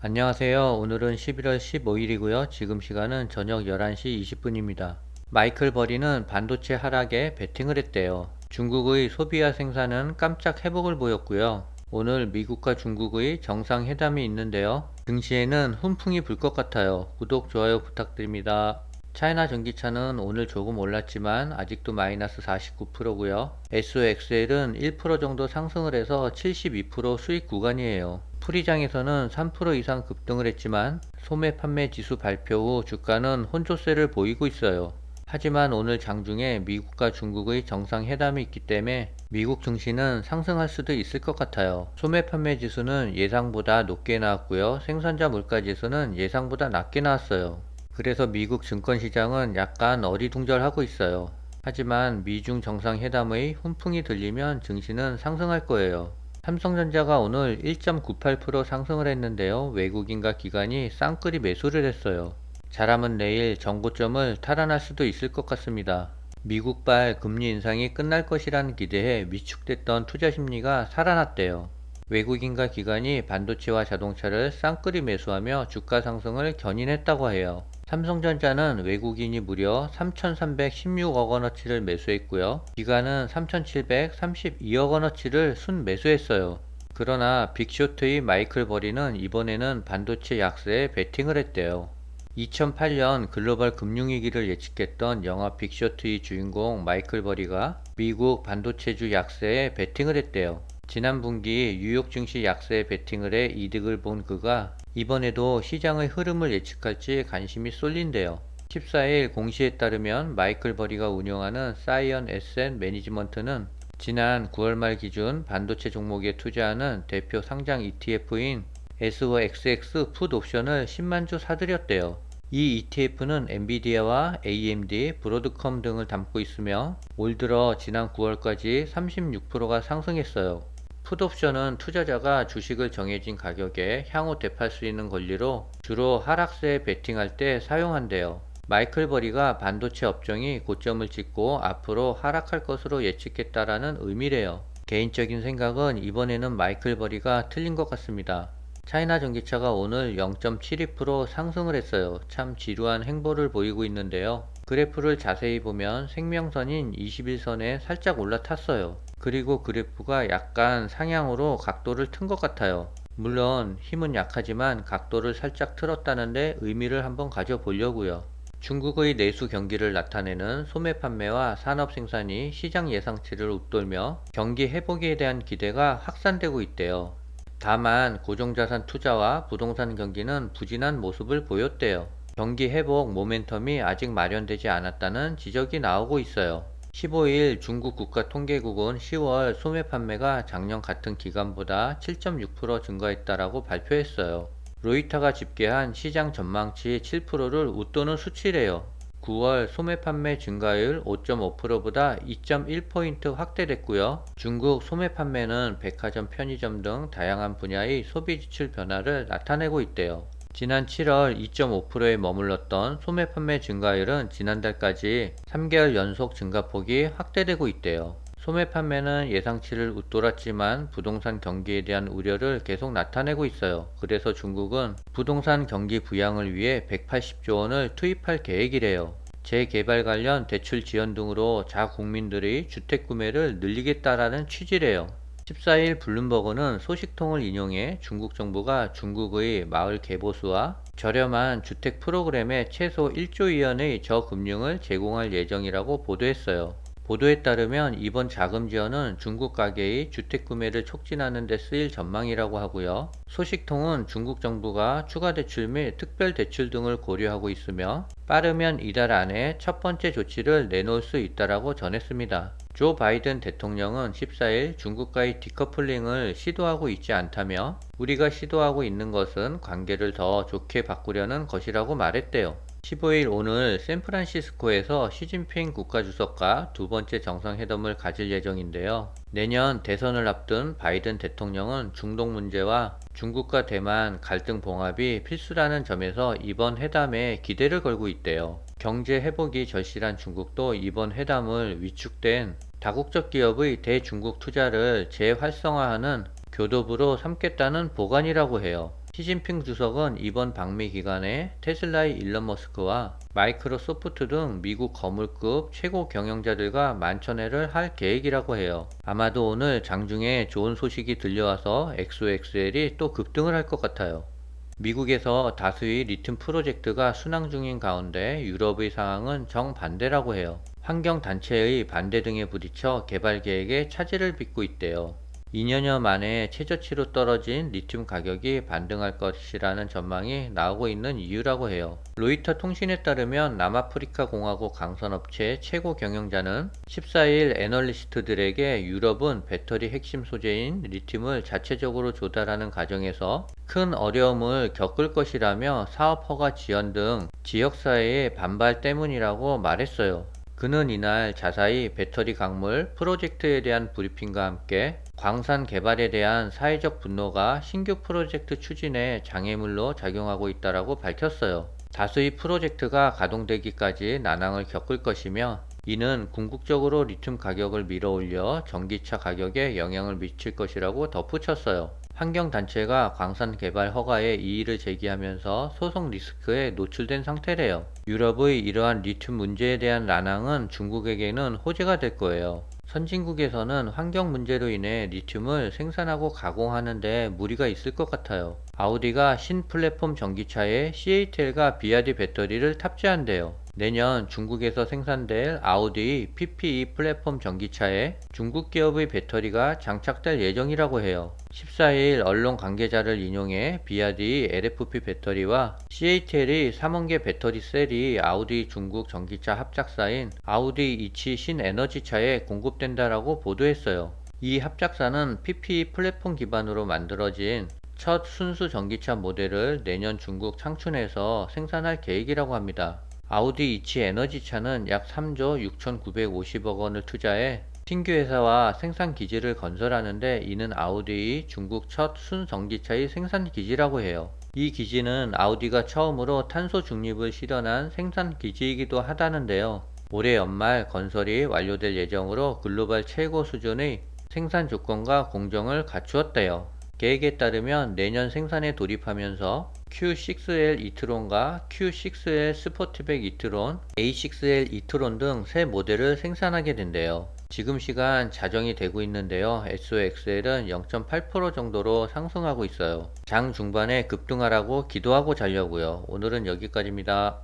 안녕하세요. 오늘은 11월 15일이고요. 지금 시간은 저녁 11시 20분입니다. 마이클 버리는 반도체 하락에 베팅을 했대요. 중국의 소비와 생산은 깜짝 회복을 보였고요. 오늘 미국과 중국의 정상회담이 있는데요. 증시에는 훈풍이 불 것 같아요. 구독, 좋아요 부탁드립니다. 차이나 전기차는 오늘 조금 올랐지만 아직도 마이너스 49%고요. SOXL은 1% 정도 상승을 해서 72% 수익 구간이에요. 풀이장에서는 3% 이상 급등을 했지만 소매 판매 지수 발표 후 주가는 혼조세를 보이고 있어요. 하지만 오늘 장중에 미국과 중국의 정상회담이 있기 때문에 미국 증시는 상승할 수도 있을 것 같아요. 소매 판매 지수는 예상보다 높게 나왔고요. 생산자 물가 지수는 예상보다 낮게 나왔어요. 그래서 미국 증권시장은 약간 어리둥절하고 있어요. 하지만 미중 정상회담의 훈풍이 들리면 증시는 상승할 거예요. 삼성전자가 오늘 1.98% 상승을 했는데요. 외국인과 기관이 쌍끌이 매수를 했어요. 잘하면 내일 정고점을 탈환할 수도 있을 것 같습니다. 미국발 금리 인상이 끝날 것이라는 기대에 위축됐던 투자 심리가 살아났대요. 외국인과 기관이 반도체와 자동차를 쌍끌이 매수하며 주가 상승을 견인했다고 해요. 삼성전자는 외국인이 무려 3,316억 원어치를 매수했고요. 기관은 3,732억 원어치를 순 매수했어요. 그러나 빅쇼트의 마이클 버리는 이번에는 반도체 약세에 베팅을 했대요. 2008년 글로벌 금융위기를 예측했던 영화 빅쇼트의 주인공 마이클 버리가 미국 반도체주 약세에 베팅을 했대요. 지난 분기 뉴욕 증시 약세에 베팅을 해 이득을 본 그가 이번에도 시장의 흐름을 예측할지 관심이 쏠린대요. 14일 공시에 따르면 마이클 버리가 운영하는 사이언 에셋 매니지먼트는 지난 9월 말 기준 반도체 종목에 투자하는 대표 상장 ETF인 SOXX 풋 옵션을 10만 주 사들였대요. 이 ETF는 엔비디아와 AMD, 브로드컴 등을 담고 있으며 올 들어 지난 9월까지 36%가 상승했어요. 풋옵션은 투자자가 주식을 정해진 가격에 향후 되팔 수 있는 권리로 주로 하락세에 베팅할 때 사용한대요. 마이클 버리가 반도체 업종이 고점을 찍고 앞으로 하락할 것으로 예측했다라는 의미래요. 개인적인 생각은 이번에는 마이클 버리가 틀린 것 같습니다. 차이나 전기차가 오늘 0.72% 상승을 했어요. 참 지루한 행보를 보이고 있는데요. 그래프를 자세히 보면 생명선인 21선에 살짝 올라탔어요. 그리고 그래프가 약간 상향으로 각도를 튼 것 같아요. 물론 힘은 약하지만 각도를 살짝 틀었다는데 의미를 한번 가져보려고요. 중국의 내수 경기를 나타내는 소매 판매와 산업 생산이 시장 예상치를 웃돌며 경기 회복에 대한 기대가 확산되고 있대요. 다만 고정자산 투자와 부동산 경기는 부진한 모습을 보였대요. 경기 회복 모멘텀이 아직 마련되지 않았다는 지적이 나오고 있어요. 15일 중국 국가통계국은 10월 소매 판매가 작년 같은 기간보다 7.6% 증가했다라고 발표했어요. 로이터가 집계한 시장 전망치 7%를 웃도는 수치래요. 9월 소매 판매 증가율 5.5%보다 2.1포인트 확대됐고요. 중국 소매 판매는 백화점, 편의점 등 다양한 분야의 소비 지출 변화를 나타내고 있대요. 지난 7월 2.5%에 머물렀던 소매 판매 증가율은 지난달까지 3개월 연속 증가폭이 확대되고 있대요. 소매 판매는 예상치를 웃돌았지만 부동산 경기에 대한 우려를 계속 나타내고 있어요. 그래서 중국은 부동산 경기 부양을 위해 180조 원을 투입할 계획이래요. 재개발 관련 대출 지원 등으로 자국민들의 주택 구매를 늘리겠다라는 취지래요. 14일 블룸버그는 소식통을 인용해 중국 정부가 중국의 마을 개보수와 저렴한 주택 프로그램에 최소 1조 위원의 저금융을 제공할 예정이라고 보도했어요. 보도에 따르면 이번 자금 지원은 중국 가계의 주택 구매를 촉진하는 데 쓰일 전망이라고 하고요. 소식통은 중국 정부가 추가 대출 및 특별 대출 등을 고려하고 있으며 빠르면 이달 안에 첫 번째 조치를 내놓을 수 있다라고 전했습니다. 조 바이든 대통령은 14일 중국과의 디커플링을 시도하고 있지 않다며 우리가 시도하고 있는 것은 관계를 더 좋게 바꾸려는 것이라고 말했대요. 15일 오늘 샌프란시스코에서 시진핑 국가주석과 두 번째 정상회담을 가질 예정인데요. 내년 대선을 앞둔 바이든 대통령은 중동 문제와 중국과 대만 갈등 봉합이 필수라는 점에서 이번 회담에 기대를 걸고 있대요. 경제 회복이 절실한 중국도 이번 회담을 위축된 다국적 기업의 대중국 투자를 재활성화하는 교도부로 삼겠다는 보관이라고 해요. 시진핑 주석은 이번 방미 기간에 테슬라의 일론 머스크와 마이크로소프트 등 미국 거물급 최고 경영자들과 만천회를 할 계획이라고 해요. 아마도 오늘 장중에 좋은 소식이 들려와서 XOXL이 또 급등을 할 것 같아요. 미국에서 다수의 리튬 프로젝트가 순항 중인 가운데 유럽의 상황은 정반대라고 해요. 환경단체의 반대 등에 부딪혀 개발 계획에 차질을 빚고 있대요. 2년여 만에 최저치로 떨어진 리튬 가격이 반등할 것이라는 전망이 나오고 있는 이유라고 해요. 로이터 통신에 따르면 남아프리카 공화국 강선업체 최고 경영자는 14일 애널리스트들에게 유럽은 배터리 핵심 소재인 리튬을 자체적으로 조달하는 과정에서 큰 어려움을 겪을 것이라며 사업 허가 지연 등 지역사회의 반발 때문이라고 말했어요. 그는 이날 자사히 배터리 광물 프로젝트에 대한 브리핑과 함께 광산 개발에 대한 사회적 분노가 신규 프로젝트 추진에 장애물로 작용하고 있다고 밝혔어요. 다수의 프로젝트가 가동되기까지 난항을 겪을 것이며 이는 궁극적으로 리튬 가격을 밀어올려 전기차 가격에 영향을 미칠 것이라고 덧붙였어요. 환경단체가 광산 개발 허가에 이의를 제기하면서 소송 리스크에 노출된 상태래요. 유럽의 이러한 리튬 문제에 대한 난항은 중국에게는 호재가 될 거예요. 선진국에서는 환경 문제로 인해 리튬을 생산하고 가공하는데 무리가 있을 것 같아요. 아우디가 신 플랫폼 전기차에 CATL과 비아디 배터리를 탑재한대요. 내년 중국에서 생산될 아우디 PPE 플랫폼 전기차에 중국 기업의 배터리가 장착될 예정이라고 해요. 14일 언론 관계자를 인용해 비아디 LFP 배터리와 CATL의 3원계 배터리 셀이 아우디 중국 전기차 합작사인 아우디 이치 신에너지차에 공급된다라고 보도했어요. 이 합작사는 PPE 플랫폼 기반으로 만들어진 첫 순수 전기차 모델을 내년 중국 창춘에서 생산할 계획이라고 합니다. 아우디 이치 에너지차는 약 3조 6,950억 원을 투자해 신규 회사와 생산 기지를 건설하는데 이는 아우디의 중국 첫 순전기차의 생산 기지라고 해요. 이 기지는 아우디가 처음으로 탄소 중립을 실현한 생산 기지이기도 하다는데요. 올해 연말 건설이 완료될 예정으로 글로벌 최고 수준의 생산 조건과 공정을 갖추었대요. 계획에 따르면 내년 생산에 돌입하면서 Q6L 이트론과 Q6L 스포트백 이트론, A6L 이트론 등 새 모델을 생산하게 된대요. 지금 시간 자정이 되고 있는데요. SOXL은 0.8% 정도로 상승하고 있어요. 장 중반에 급등하라고 기도하고 자려고요. 오늘은 여기까지입니다.